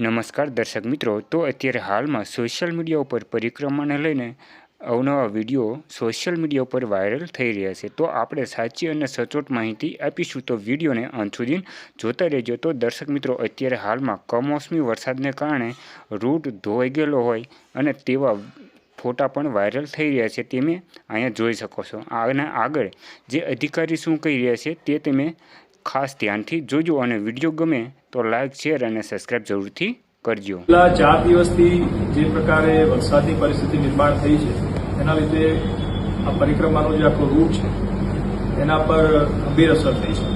નમસ્કાર દર્શક મિત્રો, તો અત્યારે હાલમાં સોશિયલ મીડિયા ઉપર પરિક્રમાને લઈને અવનવા વીડિયો સોશિયલ મીડિયા ઉપર વાયરલ થઈ રહ્યા છે. તો આપણે સાચી અને સચોટ માહિતી આપીશું. તો વિડીયોને અંત સુધી જોતા રહેજો. તો દર્શક મિત્રો, અત્યારે હાલમાં કમોસમી વરસાદને કારણે રૂટ ધોવાઈ ગયેલો હોય અને તેવા ફોટા પણ વાયરલ થઈ રહ્યા છે. તમે અહીંયા જોઈ શકો છો. આના આગળ જે અધિકારી શું કહી રહ્યા છે તે તમે ખાસ ધ્યાનથી જોજો અને વીડિયો ગમે તો લાઈક શેર અને સબસ્ક્રાઇબ જરૂરથી કરજો. છેલ્લા ચાર દિવસથી જે પ્રકારે વરસાદની પરિસ્થિતિ નિર્માણ થઈ છે, એના લીધે આ પરિક્રમાનો જે આખો રૂટ છે, એના પર ગંભીર અસર થઈ છે.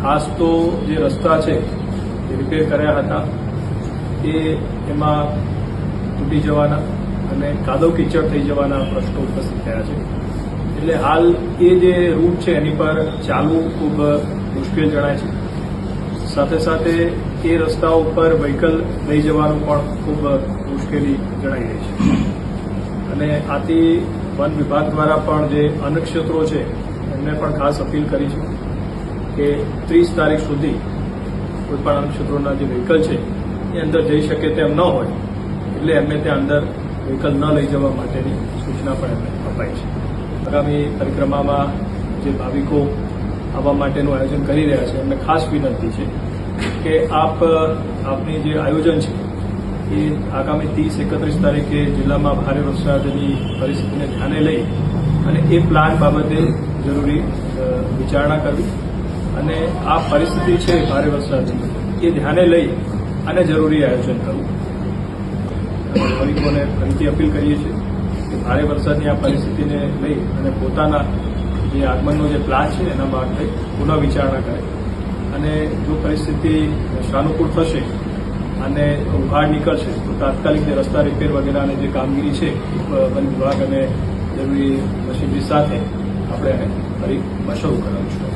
ખાસ તો જે રસ્તા છે એ રિપેર કર્યા હતા, એ એમાં તૂટી જવાના અને કાદવ કીચડ થઈ જવાના પ્રશ્નો ઉપસ્થિત થયા છે. એટલે હાલ એ જે રૂટ છે એની પર ચાલવું ખૂબ મુશ્કેલ જણાય છે. સાથે સાથે એ રસ્તા ઉપર વ્હીકલ લઈ જવાનું પણ ખૂબ મુશ્કેલી જણાઈ રહી છે. અને આથી વન વિભાગ દ્વારા પણ જે અનક્ષેત્રો છે, એમને પણ ખાસ અપીલ કરી છે કે ત્રીસ તારીખ સુધી કોઈપણ અન્ય ક્ષેત્રોના જે વ્હીકલ છે, એ અંદર જઈ શકે તેમ ન હોય, એટલે એમને ત્યાં અંદર વ્હીકલ ન લઈ જવા માટેની સૂચના પણ એમને અપાઈ છે. આગામી પરિક્રમામાં જે ભાવિકો આવવા માટેનું આયોજન કરી રહ્યા છે, એમને ખાસ વિનંતી છે કે આપ, આપની જે આયોજન છે, એ આગામી ત્રીસ એકત્રીસ તારીખે જિલ્લામાં ભારે વરસાદની પરિસ્થિતિને ધ્યાને લઈ અને એ પ્લાન બાબતે જરૂરી વિચારણા કરવી અને આ પરિસ્થિતિ છે ભારે વરસાદની, એ ધ્યાને લઈ અને જરૂરી આયોજન કરવું. ભાવિકોને ફરીથી અપીલ કરીએ છીએ ભારે વરસાદની આ પરિસ્થિતિને લઈ અને પોતાના જે આગમનનો જે પ્લાન છે એના માટે પુનઃ વિચારણા કરે. અને જો પરિસ્થિતિ સાનુકૂળ થશે અને ઉઘાડ નીકળશે, તો તાત્કાલિક જે રસ્તા રિપેર વગેરેની જે કામગીરી છે, વન વિભાગ અને જરૂરી મશીનરી સાથે આપણે ફરી શરૂ કરાવીશું.